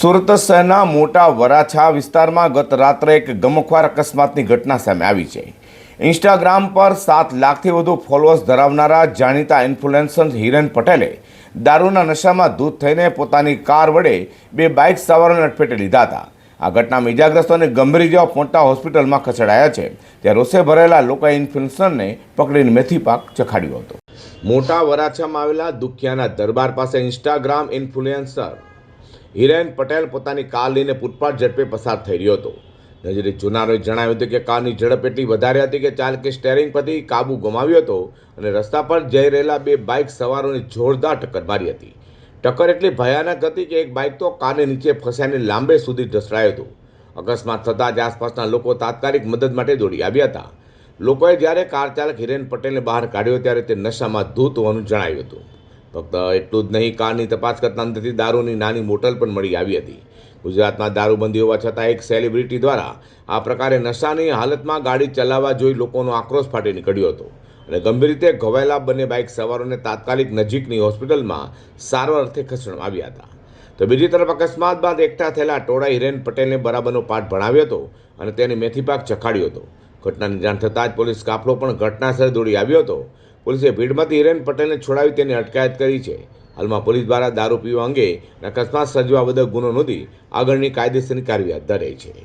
સુરત શહેરના મોટા વરાછા વિસ્તારમાં ગત રાત્રે એક ગમખ્વાર અકસ્માતની ઘટના સામે આવી છે. ઇન્સ્ટાગ્રામ પર સાત લાખથી વધુ ફોલોઅર્સ ધરાવનારા જાણીતા ઇન્ફ્લુએન્સર હિરેન પટેલે દારૂના નશામાં ધૂત થઈને પોતાની કાર વડે બે બાઇક સવારોને અડફેટે લીધા હતા. આ ઘટનામાં ઇજાગ્રસ્તોને ગંભીર જેવા મોટા હોસ્પિટલમાં ખસેડાયા છે. ત્યાં રોષે ભરેલા લોકોએ ઇન્ફ્લુએન્સરને પકડીને મેથી પાક ચખાડ્યો હતો. મોટા વરાછામાં આવેલા દુખિયાના દરબાર પાસે ઇન્સ્ટાગ્રામ ઇન્ફ્લુએન્સર હિરેન પટેલ પોતાની કાર લઈને ફૂટપાથ ઝડપે પસાર થઈ રહ્યો હતો. નજરે જુનારોએ જણાવ્યું હતું કે કારની ઝડપ એટલી વધારે હતી કે ચાલકે સ્ટેરિંગ પરથી કાબુ ગુમાવ્યો હતો અને રસ્તા પર જઈ રહેલા બે બાઇક સવારોને જોરદાર ટક્કર મારી હતી. ટક્કર એટલી ભયાનક હતી કે એક બાઇક તો કારની નીચે ફસાઈને લાંબે સુધી ઢસડાયો હતો. અકસ્માત થતાં જ આસપાસના લોકો તાત્કાલિક મદદ માટે દોડી આવ્યા હતા. લોકોએ જ્યારે કાર ચાલક હિરેન પટેલને બહાર કાઢ્યો ત્યારે તે નશામાં ધૂત હોવાનું જણાવ્યું હતું. ફક્ત એટલું જ નહીં, કારની તપાસ કરતા અંદરથી દારૂની નાની બોટલ પણ મળી આવી હતી. ગુજરાતમાં દારૂબંધી હોવા છતાં એક સેલિબ્રિટી દ્વારા આ પ્રકારે નશાની હાલતમાં ગાડી ચલાવવા જોઈ લોકોનો આક્રોશ ફાટી નીકળ્યો હતો. અને ગંભીર રીતે ઘવાયેલા બંને બાઇક સવારોને તાત્કાલિક નજીકની હોસ્પિટલમાં સારવાર અર્થે ખસેડવામાં આવ્યા હતા. તો બીજી તરફ અકસ્માત બાદ એકઠા થયેલા ટોળા હિરેન પટેલને બરાબરનો પાઠ ભણાવ્યો હતો અને તેની મેથીપાક ચખાડ્યો હતો. ઘટનાની જાણ થતાં જ પોલીસ કાફલો પણ ઘટનાસ્થળે દોડી આવ્યો હતો. પોલીસે ભીડમાંથી હિરેન પટેલને છોડાવી તેની અટકાયત કરી છે. હાલમાં પોલીસ દ્વારા દારૂ પીવા અંગે અકસ્માત સર્જવા બદલ ગુનો નોંધી આગળની કાયદેસરની કાર્યવાહી હાથ ધરાઈ છે.